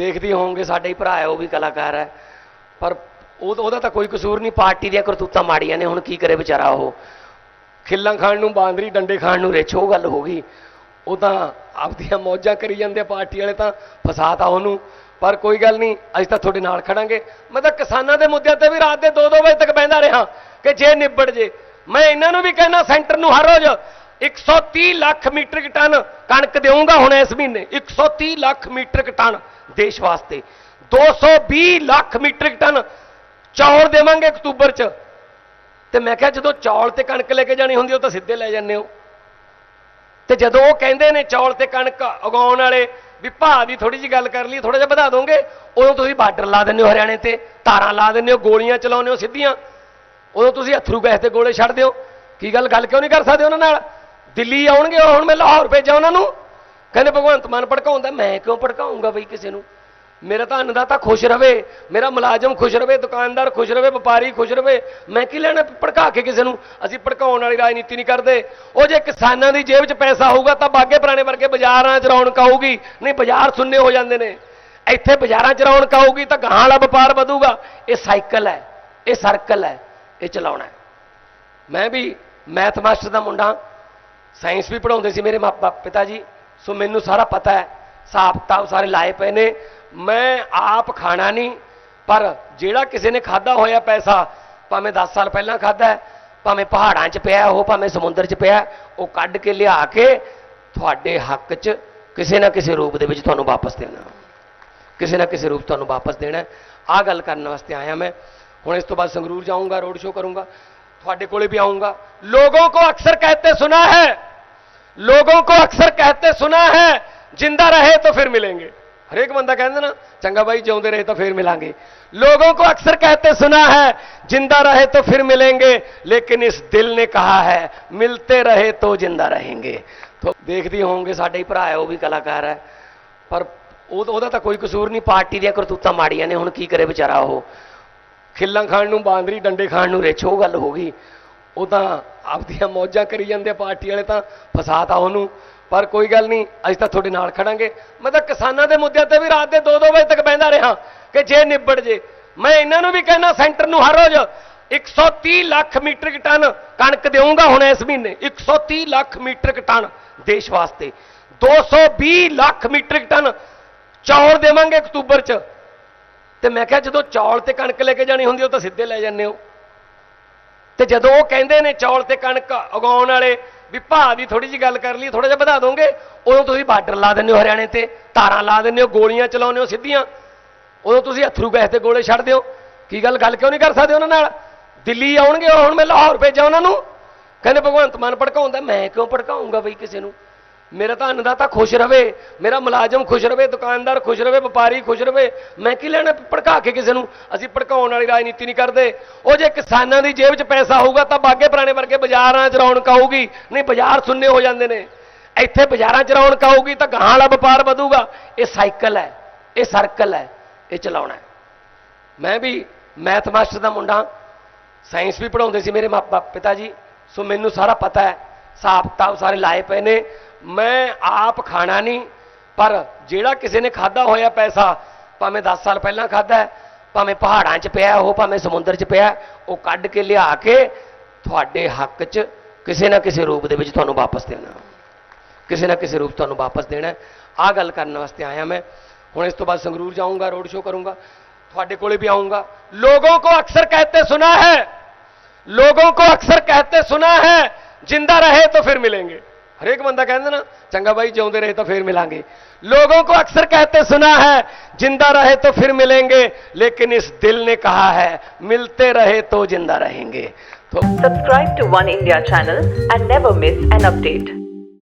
ਦੇਖਦੇ ਹੋਵੋਗੇ, ਸਾਡੇ ਹੀ ਭਰਾ ਹੈ, ਉਹ ਵੀ ਕਲਾਕਾਰ ਹੈ। ਪਰ ਉਹ ਉਹਦਾ ਤਾਂ ਕੋਈ ਕਸੂਰ ਨਹੀਂ, ਪਾਰਟੀ ਦੀਆਂ ਕਰਤੂਤਾਂ ਮਾੜੀਆਂ ਨੇ, ਹੁਣ ਕੀ ਕਰੇ ਵਿਚਾਰਾ ਉਹ। ਖਿੱਲਾਂ ਖਾਣ ਨੂੰ ਬਾਂਦਰੀ, ਡੰਡੇ ਖਾਣ ਨੂੰ ਰਿਛ, ਉਹ ਗੱਲ ਹੋ ਗਈ। ਉਹ ਤਾਂ ਆਪਦੀਆਂ ਮੌਜਾਂ ਕਰੀ ਜਾਂਦੇ ਪਾਰਟੀ ਵਾਲੇ ਤਾਂ ਫਸਾਤਾ ਉਹਨੂੰ। ਪਰ ਕੋਈ ਗੱਲ ਨਹੀਂ, ਅਸੀਂ ਤਾਂ ਤੁਹਾਡੇ ਨਾਲ ਖੜਾਂਗੇ। ਮੈਂ ਤਾਂ ਕਿਸਾਨਾਂ ਦੇ ਮੁੱਦਿਆਂ ਤੇ ਵੀ ਰਾਤ ਦੇ 2-2 ਵਜੇ ਤੱਕ ਬਹਿੰਦਾ ਰਿਹਾ ਕਿ ਜੇ ਨਿਬੜ ਜੇ। ਮੈਂ ਇਹਨਾਂ ਨੂੰ ਵੀ ਕਹਿਣਾ ਸੈਂਟਰ ਨੂੰ ਹਰ ਰੋਜ਼ 130 ਲੱਖ ਮੀਟ੍ਰਿਕ ਟਨ ਕਣਕ ਦੇਵਾਂਗਾ ਹੁਣ ਇਸ ਮਹੀਨੇ। 130 ਲੱਖ ਮੀਟ੍ਰਿਕ ਟਨ ਦੇਸ਼ ਵਾਸਤੇ। 220 ਲੱਖ ਮੀਟ੍ਰਿਕ ਟਨ ਚੌਲ ਦੇਵਾਂਗੇ ਅਕਤੂਬਰ 'ਚ। ਤੇ ਮੈਂ ਕਿਹਾ ਜਦੋਂ ਚੌਲ ਤੇ ਕਣਕ ਲੈ ਕੇ ਜਾਣੀ ਹੁੰਦੀ, ਉਹ ਤਾਂ ਸਿੱਧੇ ਲੈ ਜਾਂਦੇ ਹੋ। ਤੇ ਜਦੋਂ ਉਹ ਕਹਿੰਦੇ ਨੇ ਚੌਲ ਤੇ ਕਣਕ ਉਗਾਉਣ ਵਾਲੇ, ਵੀ ਭਾਅ ਦੀ ਥੋੜੀ ਜੀ ਗੱਲ ਕਰ ਲਈ ਥੋੜਾ ਜਿਹਾ ਵਧਾ ਦੋਗੇ, ਉਦੋਂ ਤੁਸੀਂ ਬਾਰਡਰ ਲਾ ਦਿੰਦੇ ਹੋ ਹਰਿਆਣੇ ਤੇ, ਤਾਰਾਂ ਲਾ ਦਿੰਦੇ ਹੋ, ਗੋਲੀਆਂ ਚਲਾਉਂਦੇ ਹੋ ਸਿੱਧੀਆਂ। ਉਦੋਂ ਤੁਸੀਂ ਅਥਰੂ ਗੈਸ ਤੇ ਗੋਲੇ ਛੱਡ ਦਿਓ। ਕੀ ਗੱਲ ਗੱਲ ਕਿਉਂ ਨਹੀਂ ਕਰ ਸਕਦੇ ਉਹਨਾਂ ਨਾਲ? ਦਿੱਲੀ ਆਉਣਗੇ ਉਹ ਹੁਣ ਮੈਂ ਲਾਹੌਰ ਭੇਜਾਂ ਉਹਨਾਂ ਨੂੰ। ਕਹਿੰਦੇ, ਭਗਵੰਤ ਮਾਨ ਭੜਕਾਉਂਦਾ ਮੈਂ ਕਿਉਂ ਭੜਕਾਉਂਗਾ ਬਈ ਕਿਸੇ ਨੂੰ? ਮੇਰਾ ਤਾਂ ਅੰਨਦਾਤਾ ਖੁਸ਼ ਰਵੇ, ਮੇਰਾ ਮੁਲਾਜ਼ਮ ਖੁਸ਼ ਰਵੇ, ਦੁਕਾਨਦਾਰ ਖੁਸ਼ ਰਵੇ, ਵਪਾਰੀ ਖੁਸ਼ ਰਵੇ। ਮੈਂ ਕੀ ਲੈਣਾ ਭੜਕਾ ਕੇ ਕਿਸੇ ਨੂੰ? ਅਸੀਂ ਭੜਕਾਉਣ ਵਾਲੀ ਰਾਜਨੀਤੀ ਨਹੀਂ ਕਰਦੇ। ਉਹ ਜੇ ਕਿਸਾਨਾਂ ਦੀ ਜੇਬ 'ਚ ਪੈਸਾ ਹੋਊਗਾ ਤਾਂ ਬਾਗੇ ਪੁਰਾਣੇ ਵਰਗੇ ਬਾਜ਼ਾਰਾਂ 'ਚ ਰੌਣਕ ਆਊਗੀ। ਨਹੀਂ, ਬਾਜ਼ਾਰ ਸੁੰਨੇ ਹੋ ਜਾਂਦੇ ਨੇ। ਇੱਥੇ ਬਾਜ਼ਾਰਾਂ 'ਚ ਰੌਣਕ ਆਊਗੀ ਤਾਂ ਗਾਂ ਵਾਲਾ ਵਪਾਰ ਵਧੂਗਾ। ਇਹ ਸਾਈਕਲ ਹੈ, ਇਹ ਸਰਕਲ ਹੈ, ਇਹ ਚਲਾਉਣਾ ਮੈਂ ਵੀ ਮੈਥ ਮਾਸਟਰ ਦਾ ਮੁੰਡਾ ਸਾਇੰਸ ਵੀ ਪੜਾਉਂਦੇ ਸੀ ਮੇਰੇ ਮਾਪਾ ਪਿਤਾ ਜੀ ਸੋ ਮੈਨੂੰ ਸਾਰਾ ਪਤਾ ਹੈ। ਹਿਸਾਬ ਕਿਤਾਬ ਸਾਰੇ ਲਾਏ ਪਏ ਨੇ। ਮੈਂ ਆਪ ਖਾਣਾ ਨਹੀਂ, ਪਰ ਜਿਹੜਾ ਕਿਸੇ ਨੇ ਖਾਦਾ ਹੋਇਆ ਪੈਸਾ, ਭਾਵੇਂ 10 ਸਾਲ ਪਹਿਲਾਂ ਖਾਦਾ ਭਾਵੇਂ ਪਹਾੜਾਂ 'ਚ ਪਿਆ ਉਹ, ਭਾਵੇਂ ਸਮੁੰਦਰ 'ਚ ਪਿਆ, ਉਹ ਕੱਢ ਕੇ ਲਿਆ ਕੇ ਤੁਹਾਡੇ ਹੱਕ 'ਚ ਕਿਸੇ ਨਾ ਕਿਸੇ ਰੂਪ ਦੇ ਵਿੱਚ ਤੁਹਾਨੂੰ ਵਾਪਸ ਦੇਣਾ। ਕਿਸੇ ਨਾ ਕਿਸੇ ਰੂਪ ਤੁਹਾਨੂੰ ਵਾਪਸ ਦੇਣਾ ਆ ਗੱਲ ਕਰਨ ਵਾਸਤੇ ਆਇਆ ਮੈਂ। ਹੁਣ ਇਸ ਤੋਂ ਬਾਅਦ ਸੰਗਰੂਰ ਜਾਊਂਗਾ ਰੋਡ ਸ਼ੋਅ ਕਰੂੰਗਾ। ਤੁਹਾਡੇ ਕੋਲੇ ਵੀ आऊंगा ਲੋਕਾਂ को ਅਕਸਰ कहते ਸੁਣਾ ਹੈ। लोगों को अक्सर कहते सुना है जिंदा रहे तो फिर मिलेंगे ਹਰ ਬੰਦਾ ਕਹਿੰਦਾ ਨਾ, ਚੰਗਾ ਬਾਈ, ਜਿਉਂਦੇ ਰਹੇ ਤਾਂ ਫੇਰ ਮਿਲਾਂਗੇ। ਲੋਕਾਂ को ਅਕਸਰ कहते ਸੁਣਾ ਹੈ। ਜਿੰਦਾ ਰਹੇ तो ਫਿਰ ਮਿਲਾਂਗੇ। ਲੇਕਿਨ ਇਸ ਦਿਲ ਨੇ कहा ਹੈ, ਮਿਲਤੇ ਰਹੇ तो ਜਿੰਦਾ ਰਹੇਗੇ। तो ਦੇਖਦੇ ਹੋਵੋਗੇ, ਸਾਡੇ ਹੀ ਭਰਾ ਹੈ, ਉਹ ਵੀ ਕਲਾਕਾਰ ਹੈ। ਪਰ ਉਹਦਾ ਤਾਂ ਕੋਈ ਕਸੂਰ ਨਹੀਂ, ਪਾਰਟੀ ਦੀਆਂ ਕਰਤੂਤਾਂ ਮਾੜੀਆਂ ਨੇ, ਹੁਣ ਕੀ ਕਰੇ ਵਿਚਾਰਾ ਉਹ। ਖਿੱਲਾਂ ਖਾਣ ਨੂੰ, ਬਾਂਦਰੀ ਡੰਡੇ ਖਾਣ ਨੂੰ ਰਿਛ, ਉਹ ਗੱਲ ਹੋ ਗਈ। ਉਹ ਤਾਂ ਆਪਦੀਆਂ ਮੌਜਾਂ ਕਰੀ ਜਾਂਦੇ ਪਾਰਟੀ ਵਾਲੇ ਤਾਂ ਫਸਾਤਾ ਉਹਨੂੰ। ਪਰ ਕੋਈ ਗੱਲ ਨਹੀਂ, ਅਸੀਂ ਤਾਂ ਤੁਹਾਡੇ ਨਾਲ ਖੜਾਂਗੇ। ਮੈਂ ਤਾਂ ਕਿਸਾਨਾਂ ਦੇ ਮੁੱਦਿਆਂ ਤੇ ਵੀ ਰਾਤ ਦੇ 2-2 ਵਜੇ ਤੱਕ ਬਹਿੰਦਾ ਰਿਹਾ ਕਿ ਜੇ ਨਿਬੜ ਜੇ। ਮੈਂ ਇਹਨਾਂ ਨੂੰ ਵੀ ਕਹਿਣਾ ਸੈਂਟਰ ਨੂੰ ਹਰ ਰੋਜ਼ 130 ਲੱਖ ਮੀਟ੍ਰਿਕ ਟਨ ਕਣਕ ਦੇਵਾਂਗਾ ਹੁਣ ਇਸ ਮਹੀਨੇ। 130 ਲੱਖ ਮੀਟ੍ਰਿਕ ਟਨ ਦੇਸ਼ ਵਾਸਤੇ। 220 ਲੱਖ ਮੀਟ੍ਰਿਕ ਟਨ ਚੌਲ ਦੇਵਾਂਗੇ ਅਕਤੂਬਰ 'ਚ। ਤੇ ਮੈਂ ਕਿਹਾ ਜਦੋਂ ਚੌਲ ਤੇ ਕਣਕ ਲੈ ਕੇ ਜਾਣੀ ਹੁੰਦੀ ਉਹ ਤਾਂ ਸਿੱਧੇ ਲੈ ਜਾਂਦੇ ਹੋ। ਤੇ ਜਦੋਂ ਉਹ ਕਹਿੰਦੇ ਨੇ ਚੌਲ ਤੇ ਕਣਕ ਉਗਾਉਣ ਵਾਲੇ, ਵੀ ਭਾਅ ਦੀ ਥੋੜੀ ਜੀ ਗੱਲ ਕਰ ਲਈ ਥੋੜਾ ਜਿਹਾ ਵਧਾ ਦੋਗੇ, ਉਦੋਂ ਤੁਸੀਂ ਬਾਰਡਰ ਲਾ ਦਿੰਦੇ ਹੋ ਹਰਿਆਣੇ ਤੇ, ਤਾਰਾਂ ਲਾ ਦਿੰਦੇ ਹੋ, ਗੋਲੀਆਂ ਚਲਾਉਂਦੇ ਹੋ ਸਿੱਧੀਆਂ। ਉਦੋਂ ਤੁਸੀਂ ਅਥਰੂ ਗੈਸ ਤੇ ਗੋਲੇ ਛੱਡ ਦਿਓ। ਕੀ ਗੱਲ ਗੱਲ ਕਿਉਂ ਨਹੀਂ ਕਰ ਸਕਦੇ ਉਹਨਾਂ ਨਾਲ? ਦਿੱਲੀ ਆਉਣਗੇ ਉਹ ਹੁਣ ਮੈਂ ਲਾਹੌਰ ਭੇਜਾਂ ਉਹਨਾਂ ਨੂੰ। ਕਹਿੰਦੇ ਭਗਵੰਤ ਮਾਨ ਭੜਕਾਉਂਦਾ, ਮੈਂ ਕਿਉਂ ਭੜਕਾਉਂਗਾ ਬਈ ਕਿਸੇ ਨੂੰ? ਮੇਰਾ ਤਾਂ ਅੰਨਦਾਤਾ ਖੁਸ਼ ਰਵੇ, ਮੇਰਾ ਮੁਲਾਜ਼ਮ ਖੁਸ਼ ਰਵੇ, ਦੁਕਾਨਦਾਰ ਖੁਸ਼ ਰਵੇ, ਵਪਾਰੀ ਖੁਸ਼ ਰਵੇ, ਮੈਂ ਕੀ ਲੈਣਾ ਭੜਕਾ ਕੇ ਕਿਸੇ ਨੂੰ? ਅਸੀਂ ਭੜਕਾਉਣ ਵਾਲੀ ਰਾਜਨੀਤੀ ਨਹੀਂ ਕਰਦੇ। ਉਹ ਜੇ ਕਿਸਾਨਾਂ ਦੀ ਜੇਬ 'ਚ ਪੈਸਾ ਹੋਊਗਾ ਤਾਂ ਬਾਗੇ ਪੁਰਾਣੇ ਵਰਗੇ ਬਾਜ਼ਾਰਾਂ 'ਚ ਰੌਣਕ ਆਊਗੀ। ਨਹੀਂ, ਬਾਜ਼ਾਰ ਸੁੰਨੇ ਹੋ ਜਾਂਦੇ ਨੇ। ਇੱਥੇ ਬਾਜ਼ਾਰਾਂ 'ਚ ਰੌਣਕ ਆਊਗੀ ਤਾਂ ਗਾਂ ਵਾਲਾ ਵਪਾਰ ਵਧੂਗਾ। ਇਹ ਸਾਈਕਲ ਹੈ, ਇਹ ਸਰਕਲ ਹੈ, ਇਹ ਚਲਾਉਣਾ ਮੈਂ ਵੀ ਮੈਥ ਮਾਸਟਰ ਦਾ ਮੁੰਡਾ, ਸਾਇੰਸ ਵੀ ਪੜਾਉਂਦੇ ਸੀ ਮੇਰੇ ਮਾਪਾ ਪਿਤਾ ਜੀ, ਸੋ ਮੈਨੂੰ ਸਾਰਾ ਪਤਾ ਹੈ। ਹਿਸਾਬ ਕਿਤਾਬ ਸਾਰੇ ਲਾਏ ਪਏ ਨੇ ਮੈਂ ਆਪ ਖਾਣਾ ਨਹੀਂ ਪਰ ਜਿਹੜਾ ਕਿਸੇ ਨੇ ਖਾਦਾ ਹੋਇਆ ਪੈਸਾ ਭਾਵੇਂ 10 ਸਾਲ ਪਹਿਲਾਂ ਖਾਦਾ ਭਾਵੇਂ ਪਹਾੜਾਂ 'ਚ ਪਿਆ ਉਹ ਭਾਵੇਂ ਸਮੁੰਦਰ 'ਚ ਪਿਆ ਉਹ ਕੱਢ ਕੇ ਲਿਆ ਕੇ ਤੁਹਾਡੇ ਹੱਕ 'ਚ ਕਿਸੇ ਨਾ ਕਿਸੇ ਰੂਪ ਦੇ ਵਿੱਚ ਤੁਹਾਨੂੰ ਵਾਪਸ ਦੇਣਾ ਕਿਸੇ ਨਾ ਕਿਸੇ ਰੂਪ ਤੁਹਾਨੂੰ ਵਾਪਸ ਦੇਣਾ ਆ ਗੱਲ ਕਰਨ ਵਾਸਤੇ ਆਇਆ ਮੈਂ ਹੁਣ ਇਸ ਤੋਂ ਬਾਅਦ ਸੰਗਰੂਰ ਜਾਊਂਗਾ ਰੋਡ ਸ਼ੋਅ ਕਰੂੰਗਾ ਤੁਹਾਡੇ ਕੋਲੇ भी आऊंगा लोगों को अक्सर कहते सुना है लोगों को अक्सर कहते सुना है ज़िंदा रहे तो फिर मिलेंगे। हरेक बंदा कहते ना, चंगा भाई जो रहे तो फिर मिलेंगे। लोगों को अक्सर कहते सुना है, ज़िंदा रहे तो फिर मिलेंगे। लेकिन इस दिल ने कहा है, मिलते रहे तो ज़िंदा रहेंगे। तो subscribe to One India channel and never miss an update.